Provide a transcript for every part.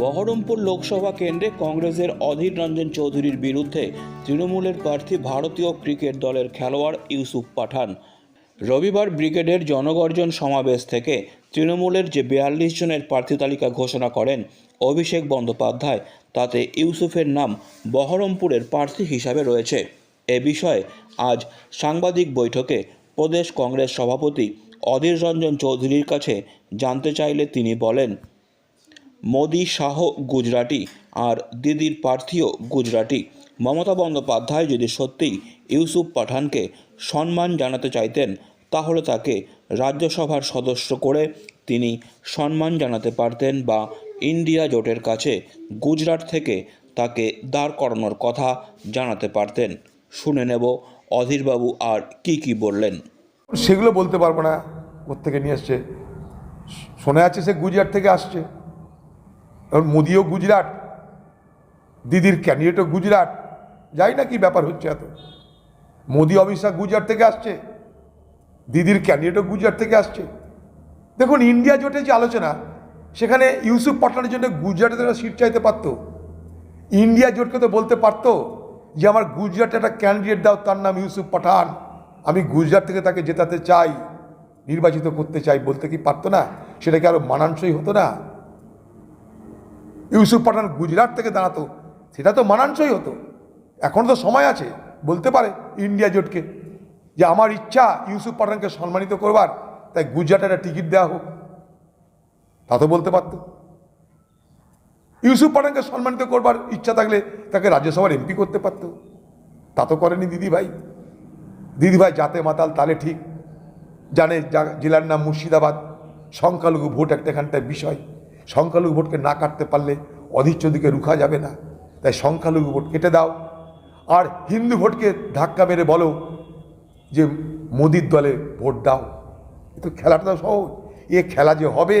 বহরমপুর লোকসভা কেন্দ্রে কংগ্রেসের অধীর রঞ্জন চৌধুরীর বিরুদ্ধে তৃণমূলের প্রার্থী ভারতীয় ক্রিকেট দলের খেলোয়াড় ইউসুফ পাঠান। রবিবার ব্রিগেডের জনগর্জন সমাবেশ থেকে তৃণমূলের যে বিয়াল্লিশ জনের প্রার্থী তালিকা ঘোষণা করেন অভিষেক বন্দ্যোপাধ্যায়, তাতে ইউসুফের নাম বহরমপুরের প্রার্থী হিসাবে রয়েছে। এ বিষয়ে আজ সাংবাদিক বৈঠকে প্রদেশ কংগ্রেস সভাপতি অধীর রঞ্জন চৌধুরীর কাছে জানতে চাইলে তিনি বলেন মোদি শাহ গুজরাটি আর দিদির প্রার্থীও গুজরাটি। মমতা বন্দ্যোপাধ্যায় যদি সত্যিই ইউসুফ পাঠানকে সম্মান জানাতে চাইতেন, তাহলে তাকে রাজ্যসভার সদস্য করে তিনি সম্মান জানাতে পারতেন বা ইন্ডিয়া জোটের কাছে গুজরাট থেকে তাকে দাঁড় করানোর কথা জানাতে পারতেন। শুনে নেব অধীরবাবু আর কি কি বললেন। সেগুলো বলতে পারব না কোথেকে নিয়ে এসছে। শোনা যাচ্ছে সে গুজরাট থেকে আসছে। এখন মোদিও গুজরাট, দিদির ক্যান্ডিডেটও গুজরাট। যাই না কি ব্যাপার হচ্ছে এত। মোদি অমিত শাহ গুজরাট থেকে আসছে, দিদির ক্যান্ডিডেটও গুজরাট থেকে আসছে। দেখুন, ইন্ডিয়া জোটে যে আলোচনা, সেখানে ইউসুফ পাঠানের জন্য গুজরাটে তারা সিট চাইতে পারতো। ইন্ডিয়া জোটকে তো বলতে পারতো যে, আমার গুজরাটে একটা ক্যান্ডিডেট দাও, তার নাম ইউসুফ পাঠান। আমি গুজরাট থেকে তাকে জেতাতে চাই, নির্বাচিত করতে চাই। বলতে কি পারতো না? সেটা কি আরও মানানসই হতো না? ইউসুফ পাঠান গুজরাট থেকে দাঁড়াতো, সেটা তো মানানসই হতো। এখন তো সময় আছে, বলতে পারে ইন্ডিয়া জোটকে, যে আমার ইচ্ছা ইউসুফ পাঠানকে সম্মানিত করবার, তাই গুজরাটে একটা টিকিট দেওয়া হোক। তা তো বলতে পারতো। ইউসুফ পাঠানকে সম্মানিত করবার ইচ্ছা থাকলে তাকে রাজ্যসভার এমপি করতে পারত। তা তো করেনি দিদিভাই। দিদিভাই জাতে মাতাল, তালে ঠিক। জানে জেলার নাম মুর্শিদাবাদ। সংখ্যালঘু ভোট একটা এখানটায় বিষয়। সংখ্যালঘু ভোটকে না কাটতে পারলে অধীরচদিকে রুখা যাবে না। তাই সংখ্যালঘু ভোট কেটে দাও। আর হিন্দু ভোটকে ধাক্কা মেরে বলো যে মোদির দলে ভোট দাও। এ তো খেলাটা তো সহজ। এ খেলা যে হবে,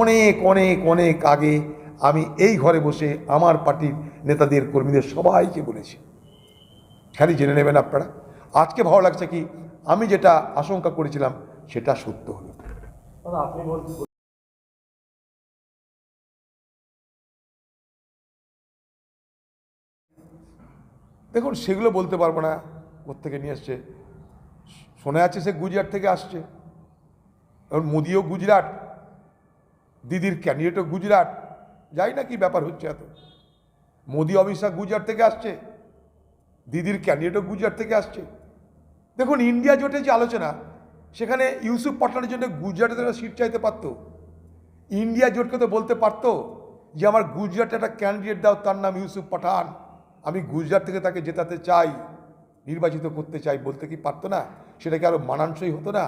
অনেক অনেক অনেক আগে আমি এই ঘরে বসে আমার পার্টির নেতাদের, কর্মীদের সবাইকে বলেছি। খালি জেনে নেবেন আপনারা। আজকে ভালো লাগছে কি? আমি যেটা আশঙ্কা করেছিলাম, সেটা সত্য হলো। দেখুন, সেগুলো বলতে পারব না। কোথেকে নিয়ে এসছে শোনা যাচ্ছে সে গুজরাট থেকে আসছে। এখন মোদিও গুজরাট, দিদির ক্যান্ডিডেটও গুজরাট। যাই না কি ব্যাপার হচ্ছে এত। মোদি, অমিত শাহ গুজরাট থেকে আসছে, দিদির ক্যান্ডিডেটও গুজরাট থেকে আসছে। দেখুন, ইন্ডিয়া জোটে যে আলোচনা, সেখানে ইউসুফ পাঠানের জন্য গুজরাটে তারা সিট চাইতে পারতো। ইন্ডিয়া জোটকে তো বলতে পারতো যে, আমার গুজরাটে একটা ক্যান্ডিডেট দাও, তার নাম ইউসুফ পাঠান। আমি গুজরাট থেকে তাকে জেতাতে চাই, নির্বাচিত করতে চাই বলতে কি পারতো না? সেটা কি আরও মানানসই হতো না?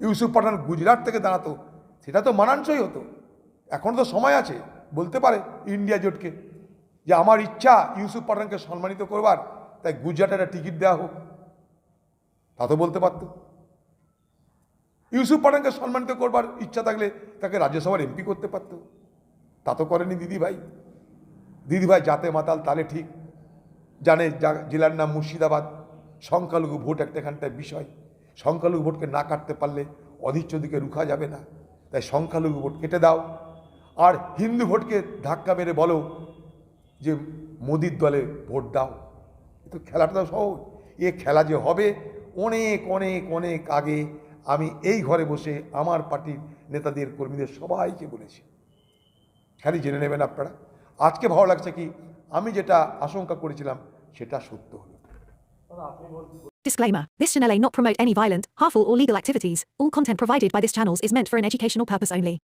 ইউসুফ পাঠান গুজরাট থেকে দাঁড়াতো, সেটা তো মানানসই হতো। এখন তো সময় আছে, বলতে পারে ইন্ডিয়া জোটকে, যে আমার ইচ্ছা ইউসুফ পাঠানকে সম্মানিত করবার, তাই গুজরাটে একটা টিকিট দেওয়া হোক। তা তো বলতে পারতো। ইউসুফ পাঠানকে সম্মানিত করবার ইচ্ছা থাকলে তাকে রাজ্যসভার এমপি করতে পারতো। তা তো করেনি দিদিভাই। দিদিভাই জাতে মাতাল তালে ঠিক। জানে জেলার নাম মুর্শিদাবাদ। সংখ্যালঘু ভোট একটা এখানটায় বিষয়। সংখ্যালঘু ভোটকে না কাটতে পারলে অধীরচদিকে রুখা যাবে না। তাই সংখ্যালঘু ভোট কেটে দাও। আর হিন্দু ভোটকে ধাক্কা মেরে বলো যে মোদির দলে ভোট দাও। এ তো খেলাটা তো সহজ। এ খেলা যে হবে, অনেক অনেক অনেক আগে আমি এই ঘরে বসে আমার পার্টির নেতাদের কর্মীদের সবাইকে বলেছি। খালি জেনে নেবেন আপনারা। আজকে ভালো লাগছে কি আমি যেটা আশঙ্কা করেছিলাম সেটা সত্য হলো Disclaimer This channel may not promote any violent, harmful, or legal activities. All content provided by this channel is meant for an educational purpose only.